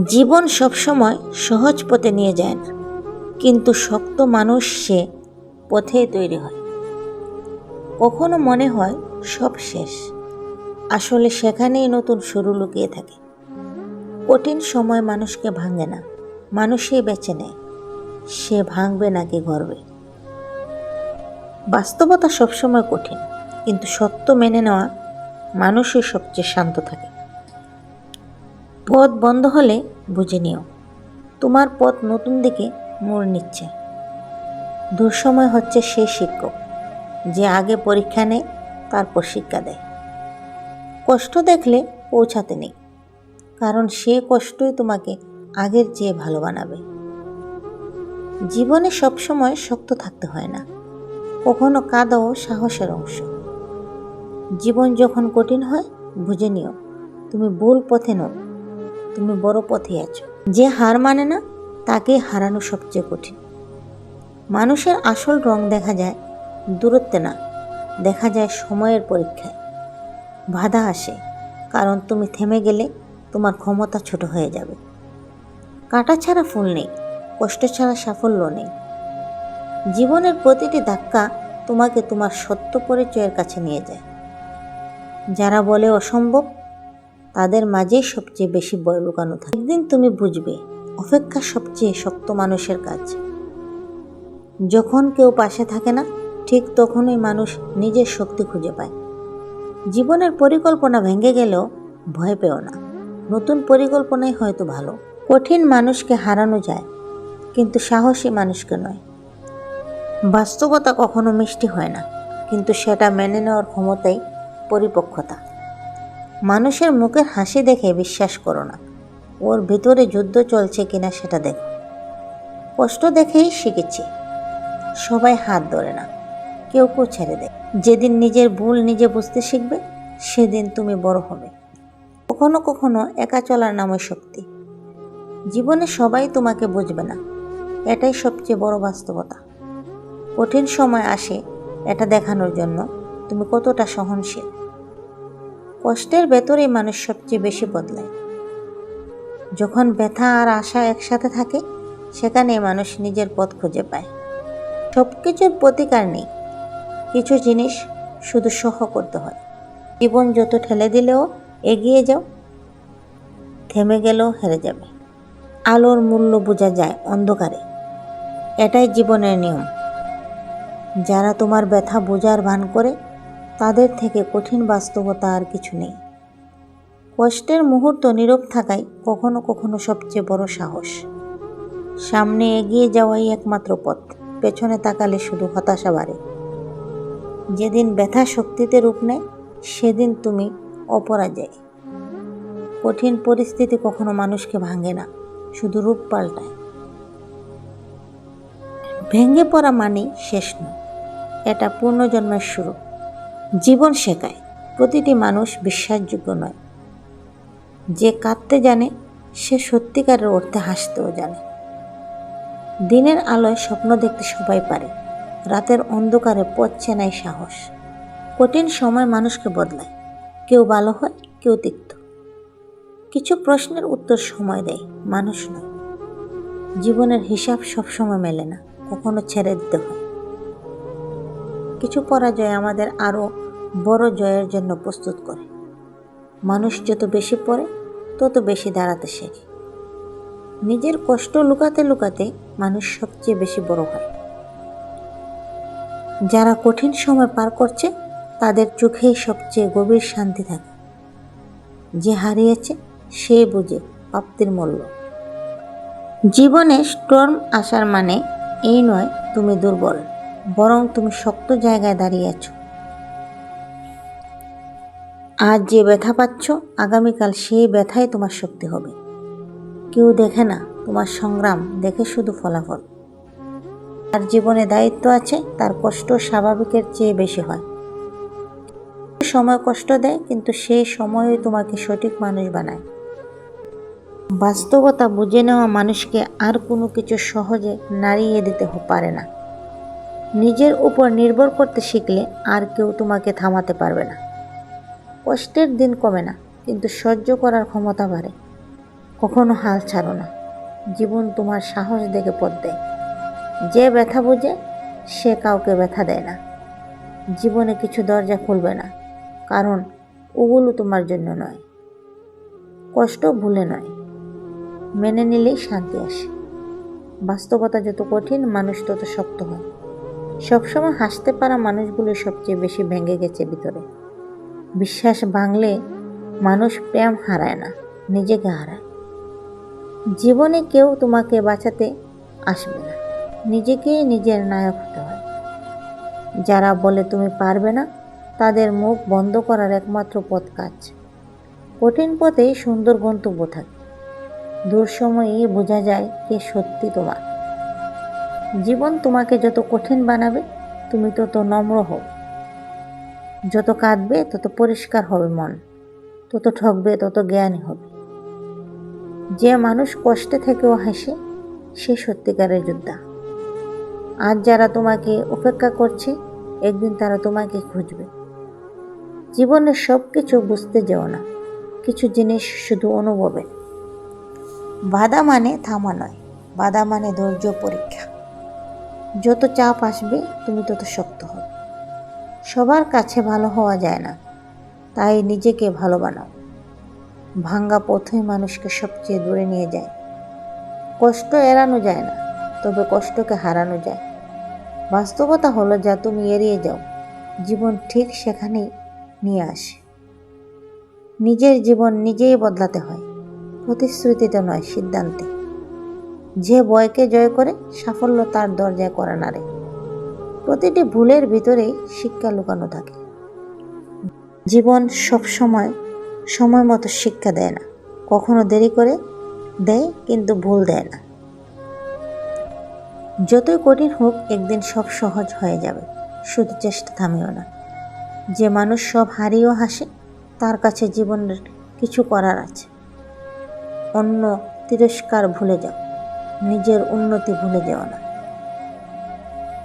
জীবন সবসময় সহজ পথে নিয়ে যায় না। কিন্তু শক্ত মানুষ সে পথে তৈরি হয়। কখনো মনে হয় সব শেষ। আসলে সেখানেই নতুন শুরু লুকিয়ে থাকে। কঠিন সময় মানুষকে ভাঙে না। মানুষই বেছে নেয়। সে ভাঙবে নাকি গর্বে বাস্তবতা সবসময় কঠিন, কিন্তু সত্য মেনে নেওয়া মানুষই সবচেয়ে শান্ত থাকে। পথ বন্ধ হলে বুঝে নিও, তোমার পথ নতুন দিকে মোড় নিচ্ছে। দুঃসময় হচ্ছে সেই শিক্ষক, যে আগে পরীক্ষা নেয়, তারপর শিক্ষা দেয়। কষ্ট দেখলে পৌঁছাতে নেই, কারণ সে কষ্টই তোমাকে আগের চেয়ে ভালো বানাবে। জীবনে সবসময় শক্ত থাকতে হয় না, কখনো কাঁদাও সাহসের অংশ। জীবন যখন কঠিন হয়, বুঝে নিও, তুমি ভুল পথে নও। তুমি বড় পথে আছো। যে হার মানে না তাকে হারানো সবচেয়ে কঠিন। মানুষের আসল রং দেখা যায় দূরত্বে না, দেখা যায় সময়ের পরীক্ষায়। বাধা আসে, কারণ তুমি থেমে গেলে তোমার ক্ষমতা ছোট হয়ে যাবে। কাটা ছাড়া ফুল নেই, কষ্ট ছাড়া সাফল্য নেই। জীবনের প্রতিটি ধাক্কা তোমাকে তোমার সত্য পরিচয়ের কাছে নিয়ে যায়। যারা বলে অসম্ভব তাদের মাঝেই সবচেয়ে বেশি বয় লুকানো থাকে। একদিন তুমি বুঝবে, অপেক্ষা সবচেয়ে শক্ত মানুষের কাজ। যখন কেউ পাশে থাকে না, ঠিক তখনই মানুষ নিজের শক্তি খুঁজে পায়। জীবনের পরিকল্পনা ভেঙে গেলেও ভয় পেও না। নতুন পরিকল্পনাই হয়তো ভালো। কঠিন মানুষকে হারানো যায়, কিন্তু সাহসী মানুষকে নয়। বাস্তবতা কখনো মিষ্টি হয় না, কিন্তু সেটা মেনে নেওয়ার ক্ষমতাই পরিপক্কতা। মানুষের মুখের হাসি দেখে বিশ্বাস করো না। ওর ভিতরে যুদ্ধ চলছে কিনা সেটা দেখো। কষ্ট দেখেই শিখেছি। সবাই হাত ধরে না। কেউ কেউ ছেড়ে দেয়। যেদিন নিজের ভুল নিজে বুঝতে শিখবে, সেদিন তুমি বড় হবে। কখনো কখনো একা চলার নামে শক্তি। জীবনে সবাই তোমাকে বুঝবে না। এটাই সবচেয়ে বড় বাস্তবতা। কঠিন সময় আসে এটা দেখানোর জন্য তুমি কতটা সহনশীল। কষ্টের ভেতরেই মানুষ সবচেয়ে বেশি বদলায়। যখন ব্যথা আর আশা একসাথে থাকে সেখানে মানুষ নিজের পথ খুঁজে পায়। সব কিছুর প্রতিকার নেই। কিছু জিনিস শুধু সহ করতে হয়। জীবন যত ঠেলে দিলেও এগিয়ে যাও, থেমে গেলেও হেরে যাবে। আলোর মূল্য বোঝা যায় অন্ধকারে। এটাই জীবনের নিয়ম। যারা তোমার ব্যথা বোঝার ভান করে তাদের থেকে কঠিন বাস্তবতা আর কিছু নেই। কষ্টের মুহূর্ত নীরব থাকাই কখনো কখনো সবচেয়ে বড় সাহস। সামনে এগিয়ে যাওয়াই একমাত্র পথ, পেছনে তাকালে শুধু হতাশা বাড়ে। যেদিন ব্যথা শক্তিতে রূপ নেয়, সেদিন তুমি অপরাজয়। কঠিন পরিস্থিতি কখনো মানুষকে ভাঙে না, শুধু রূপ পাল্টায়। ভেঙে পড়া মানেই শেষ নয়, এটা পুনর্জন্মের শুরু। জীবন শেখায়। প্রতিটি মানুষ বিশ্বাসযোগ্য নয়। যে কাঁদতে জানে, সে সত্যিকারের অর্থে হাসতেও জানে। দিনের আলোয় স্বপ্ন দেখতে সবাই পারে। রাতের অন্ধকারে পথ নাই সাহস। কঠিন সময় মানুষকে বদলায়। কেউ ভালো হয়, কেউ তিক্ত। কিছু প্রশ্নের উত্তর সময় দেয়, মানুষ নয়। জীবনের হিসাব সবসময় মেলে না, কখনো ছেড়ে দিতে হয়। কিছু পরাজয় আমাদের আরও বড় জয়ের জন্য প্রস্তুত করে। মানুষ যত বেশি পড়ে, তত বেশি দাঁড়াতে শেখে। নিজের কষ্ট লুকাতে লুকাতে মানুষ সবচেয়ে বেশি বড় হয়। যারা কঠিন সময় পার করছে, তাদের চোখেই সবচেয়ে গভীর শান্তি থাকে। যে হারিয়েছে, সে বুঝে প্রাপ্তির মূল্য। জীবনে স্টর্ম আসার মানে এই নয়, তুমি দুর্বল। বরং তুমি শক্ত জায়গায় দাঁড়িয়ে আছো। আজ যে ব্যথা পাচ্ছ, আগামীকাল সেই ব্যথাই তোমার শক্তি হবে। কেউ দেখে না, তোমার সংগ্রাম দেখে শুধু ফলাফল। তার জীবনে দায়িত্ব আছে, তার কষ্ট স্বাভাবিকের চেয়ে বেশি হয়। সময় কষ্ট দেয়, কিন্তু সেই সময়ই তোমাকে সঠিক মানুষ বানায়। বাস্তবতা বুঝে নেওয়া মানুষকে আর কোনো কিছু সহজে নাড়িয়ে দিতে পারে না। নিজের উপর নির্ভর করতে শিখলে আর কেউ তোমাকে থামাতে পারবে না। কষ্টের দিন কমে না, কিন্তু সহ্য করার ক্ষমতা বাড়ে। কখনো হাল ছাড়ো না, জীবন তোমার সাহস দেখে পথ দেয়। যে ব্যথা বোঝে, সে কাউকে ব্যথা দেয় না। জীবনে কিছু দরজা খুলবে না, কারণ ওগুলো তোমার জন্য নয়। কষ্ট ভুলে নয়, মেনে নিলেই শান্তি আসে। বাস্তবতা যত কঠিন, মানুষ তত শক্ত হয়। সবসময় হাসতে পারা মানুষগুলো সবচেয়ে বেশি ভেঙে গেছে ভিতরে। বিশ্বাস ভাঙলে মানুষ প্রেম হারায় না, নিজেকে হারায়। জীবনে কেউ তোমাকে বাঁচাতে আসবে না, নিজেকেই নিজের নায়ক হতে হয়। যারা বলে তুমি পারবে না, তাদের মুখ বন্ধ করার একমাত্র পথ কাজ। কঠিন পথে সুন্দর গন্তব্য থাকে। দূর বোঝা যায় কে সত্যি তোমার। জীবন তোমাকে যত কঠিন বানাবে, তুমি তত নম্র হও। যত কাঁদবে, তত পরিষ্কার হবে মন। তত ঠকবে, তত জ্ঞানী হবে। যে মানুষ কষ্টে থেকেও হাসে, সে সত্যিকারের যোদ্ধা। আজ যারা তোমাকে উপেক্ষা করছে, একদিন তারা তোমাকে খুঁজবে। জীবনের সব কিছু বুঝতে যেও না। কিছু জিনিস শুধু অনুভবে। বাধা মানে থামা নয়। বাধা মানে ধৈর্য পরীক্ষা। যত চাপ আসবে, তুমি তত শক্ত হবে সবার কাছে ভালো হওয়া যায় না, তাই নিজেকে ভালো বানাও। ভাঙ্গা পথই মানুষকে সবচেয়ে দূরে নিয়ে যায়। কষ্ট এড়ানো যায় না, তবে কষ্টকে হারানো যায়। বাস্তবতা হলো যা তুমি এড়িয়ে যাও, জীবন ঠিক সেখানেই নিয়ে আসে। নিজের জীবন নিজেই বদলাতে হয়, প্রতিশ্রুতিতে নয়, সিদ্ধান্তে। যে ভয়কে জয় করে, সাফল্য তার দরজায় করে নাড়ে প্রতিটি ভুলের ভিতরেই শিক্ষা লুকানো থাকে। জীবন সব সময় সময় মতো শিক্ষা দেয় না। কখনো দেরি করে দেয়, কিন্তু ভুল দেয় না। যতই কঠিন হোক, একদিন সব সহজ হয়ে যাবে। শুধু চেষ্টা থামিও না। যে মানুষ সব হারিয়েও হাসে, তার কাছে জীবনের কিছু করার আছে। অন্য তিরস্কার ভুলে যাও। নিজের উন্নতি ভুলে যাও না।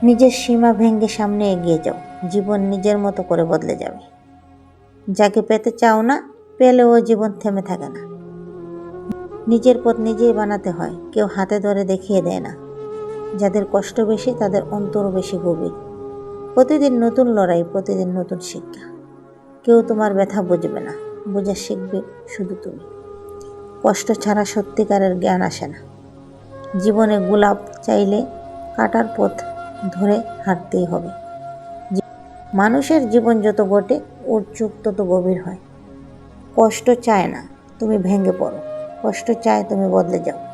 নিজের সীমা ভেঙে সামনে এগিয়ে যাও। জীবন নিজের মতো করে বদলে যাবে। যাকে পেতে চাও না, পেলেও জীবন থেমে থাকে না। নিজের পথ নিজেই বানাতে হয়, কেউ হাতে ধরে দেখিয়ে দেয় না। যাদের কষ্ট বেশি, তাদের অন্তরও বেশি গভীর। প্রতিদিন নতুন লড়াই, প্রতিদিন নতুন শিক্ষা। কেউ তোমার ব্যথা বুঝবে না, বোঝা শিখবে শুধু তুমি। কষ্ট ছাড়া সত্যিকারের জ্ঞান আসে না। জীবনে গোলাপ চাইলে কাটার পথ ধরে হাঁটতেই হবে। মানুষের জীবন যত ঘটে ওর চোখ তত গভীর হয়। কষ্ট চায় না, তুমি ভেঙে পড়ো। কষ্ট চায় তুমি বদলে যাও।